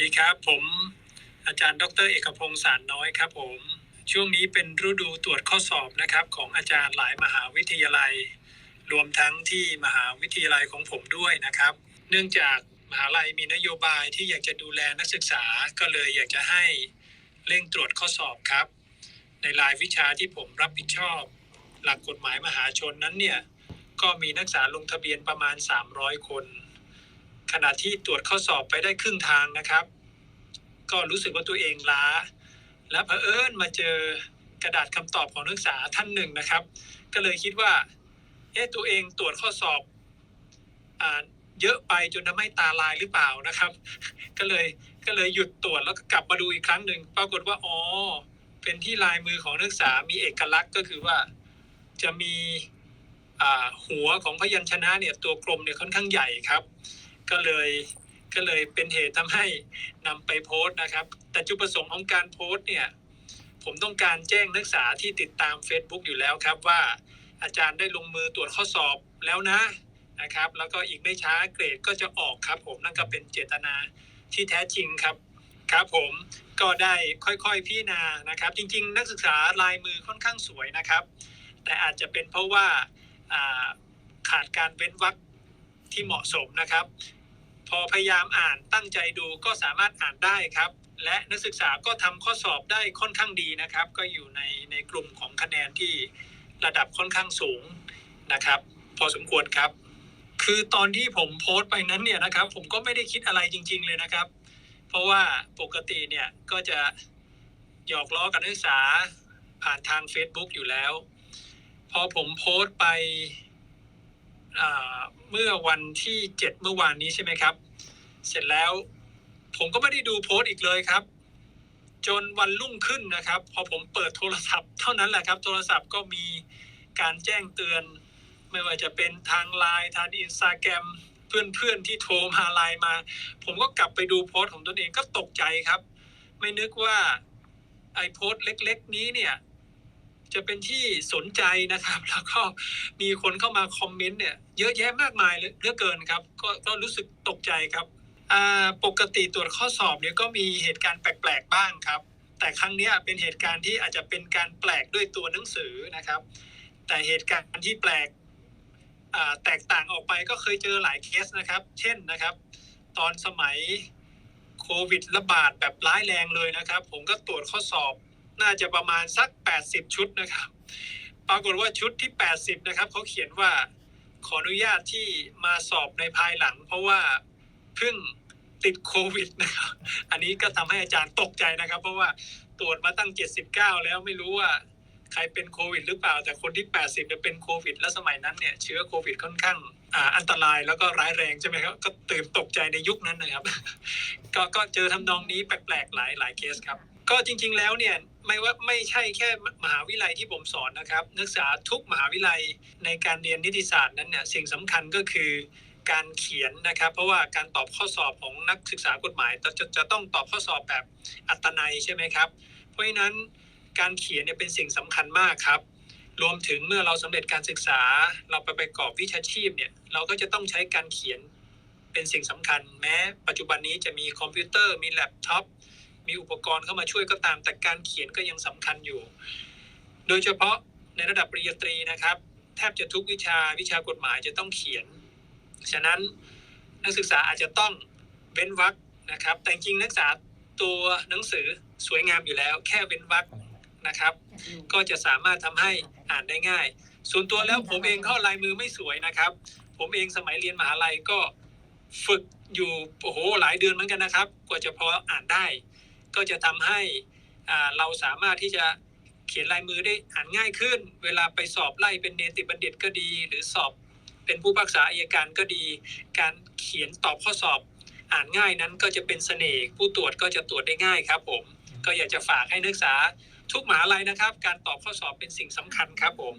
ดีครับ ผมอาจารย์ดร เอกพงศ์สารน้อยครับผม ช่วงนี้เป็นฤดูตรวจข้อสอบนะครับ ของอาจารย์หลายมหาวิทยาลัย รวมทั้งที่มหาวิทยาลัยของผมด้วยนะครับ เนื่องจากมหาลัยมีนโยบายที่อยากจะดูแลนักศึกษาก็เลยอยากจะให้เร่งตรวจข้อสอบครับ ในรายวิชาที่ผมรับผิดชอบ หลักกฎหมายมหาชนนั้นเนี่ยก็มีนักศึกษาลงทะเบียนประมาณ 300 คน ขณะที่ตรวจข้อสอบไปได้ครึ่งทางนะครับ ก็รู้สึกว่าตัวเองล้า และเผอิญมาเจอกระดาษคำตอบของนักศึกษาท่านหนึ่งนะครับ ก็เลยคิดว่าเอ๊ะตัวเองตรวจข้อสอบอ่าเยอะไปจนทำให้ตาลายหรือเปล่านะครับ ก็เลยก็เลยหยุดตรวจแล้วก็กลับมาดูอีกครั้งหนึ่งปรากฏว่าอ๋อเป็นที่ลายมือของนักศึกษามีเอกลักษณ์ก็คือว่าจะมีหัวของพยัญชนะเนี่ยตัวกลมเนี่ยค่อนข้างใหญ่ครับ ก็เลยก็เลยเป็นเหตุทำให้นำไปโพสต์นะครับ แต่จุดประสงค์ของการโพสต์เนี่ย ผมต้องการแจ้งนักศึกษาที่ติดตาม Facebook อยู่แล้วครับว่าอาจารย์ได้ลงมือตรวจข้อสอบแล้วนะนะครับ แล้วก็อีกไม่ช้าเกรดก็จะออกครับ ผมนั่นก็เป็นเจตนาที่แท้จริงครับครับผมก็ได้ค่อยๆพิจารณานะครับ จริง ๆ นักศึกษาลายมือค่อนข้างสวยนะครับ แต่อาจจะเป็นเพราะว่าขาดการเว้นวรรคที่เหมาะสมนะครับ พอพยายามอ่านตั้งใจดูก็สามารถอ่านได้ครับ และนักศึกษาก็ทำข้อสอบได้ค่อนข้างดีนะครับ ก็อยู่ในในกลุ่มของคะแนนที่ระดับค่อนข้างสูงนะครับ พอสมควรครับ คือตอนที่ผมโพสต์ไปนั้นเนี่ยนะครับ ผมก็ไม่ได้คิดอะไรจริง ๆ เลยนะครับ เพราะว่าปกติเนี่ยก็จะหยอกล้อกับนักศึกษาผ่านทาง Facebook อยู่แล้ว พอผมโพสต์ไปเมื่อวันที่เจ็ดเมื่อวานนี้ใช่ไหมครับ เสร็จแล้ว ผมก็ไม่ได้ดูโพสต์อีกเลยครับ จนวันรุ่งขึ้นนะครับ พอผมเปิดโทรศัพท์เท่านั้นแหละครับ โทรศัพท์ก็มีการแจ้งเตือน ไม่ว่าจะเป็นทางไลน์ทางอินสตาแกรมเพื่อนๆที่โทรมาไลน์มา ผมก็กลับไปดูโพสต์ของตนเองก็ตกใจครับ ไม่นึกว่าไอโพสต์เล็ก ๆ นี้เนี่ย จะเป็นที่สนใจนะครับ แล้วก็มีคนเข้ามาคอมเมนต์เนี่ย เยอะแยะมากมายเหลือเกินครับ ก็ก็รู้สึกตกใจครับ ปกติตรวจข้อสอบเนี่ยก็มีเหตุการณ์แปลกๆบ้างครับ แต่ครั้งนี้เป็นเหตุการณ์ที่อาจจะเป็นการแปลกด้วยตัวหนังสือนะครับ แต่เหตุการณ์ที่แปลกแตกต่างออกไปก็เคยเจอหลายเคสนะครับ เช่นนะครับ ตอนสมัยโควิดระบาดแบบร้ายแรงเลยนะครับ ผมก็ตรวจข้อสอบน่าจะประมาณสัก 80 ชุดนะครับ ปรากฏว่าชุดที่ 80 นะครับเขาเขียนว่าขออนุญาตที่มาสอบในภายหลัง เพราะว่าเพิ่ง ติดโควิดนะครับ อันนี้ก็ทำให้อาจารย์ตกใจนะครับ เพราะว่าตรวจมาตั้ง 79 แล้วไม่รู้ว่าใครเป็นโควิดหรือเปล่า แต่คนที่ 80เนี่ยเป็นโควิด และสมัยนั้นเนี่ยเชื้อโควิดค่อนข้างอันตรายแล้วก็ร้ายแรงใช่ไหมครับ ก็ตื่นตกใจในยุคนั้นนะครับ ก็ก็เจอทำนองนี้แปลกๆหลายหลายเคสครับ ก็จริง ๆแล้วเนี่ยไม่ว่าไม่ใช่แค่มหาวิทยาลัยที่ผมสอนนะครับ นักศึกษาทุกมหาวิทยาลัยในการเรียนนิติศาสตร์นั้นเนี่ยสิ่งสำคัญก็คือ การเขียนนะครับ เพราะว่าการตอบข้อสอบของนักศึกษากฎหมายจะจะจะต้องตอบข้อสอบแบบอัตนัยใช่ไหมครับ เพราะฉะนั้นการเขียนเนี่ยเป็นสิ่งสำคัญมากครับ รวมถึงเมื่อเราสำเร็จการศึกษา เราไปประกอบวิชาชีพเนี่ยเราก็จะต้องใช้การเขียนเป็นสิ่งสำคัญ แม้ปัจจุบันนี้จะมีคอมพิวเตอร์มีแล็ปท็อปมีอุปกรณ์เข้ามาช่วยก็ตาม แต่การเขียนก็ยังสำคัญอยู่ โดยเฉพาะในระดับปริญญาตรีนะครับ แทบจะทุกวิชาวิชากฎหมายจะต้องเขียน ฉะนั้นนักศึกษาอาจจะต้องเว้นวรรคนะครับ แต่จริงนักศึกษาตัวหนังสือสวยงามอยู่แล้ว แค่เว้นวรรคนะครับ ก็จะสามารถทำให้อ่านได้ง่าย ส่วนตัวแล้วผมเองเข้าลายมือไม่สวยนะครับ ผมเองสมัยเรียนมหาลัยก็ฝึกอยู่โอ้โหหลายเดือนเหมือนกันนะครับ กว่าจะพออ่านได้ ก็จะทำให้เราสามารถที่จะเขียนลายมือได้อ่านง่ายขึ้น เวลาไปสอบไล่เป็นเนติบัณฑิตก็ดี หรือสอบ เป็นผู้พักษาอายการก็ดี การเขียนตอบข้อสอบอ่านง่ายนั้นก็จะเป็นเสน่ห์ผู้ตรวจก็จะตรวจได้ง่ายครับผมก็อยากจะฝากให้นักศึกษาทุกมหาลัยนะครับ การตอบข้อสอบเป็นสิ่งสำคัญครับผม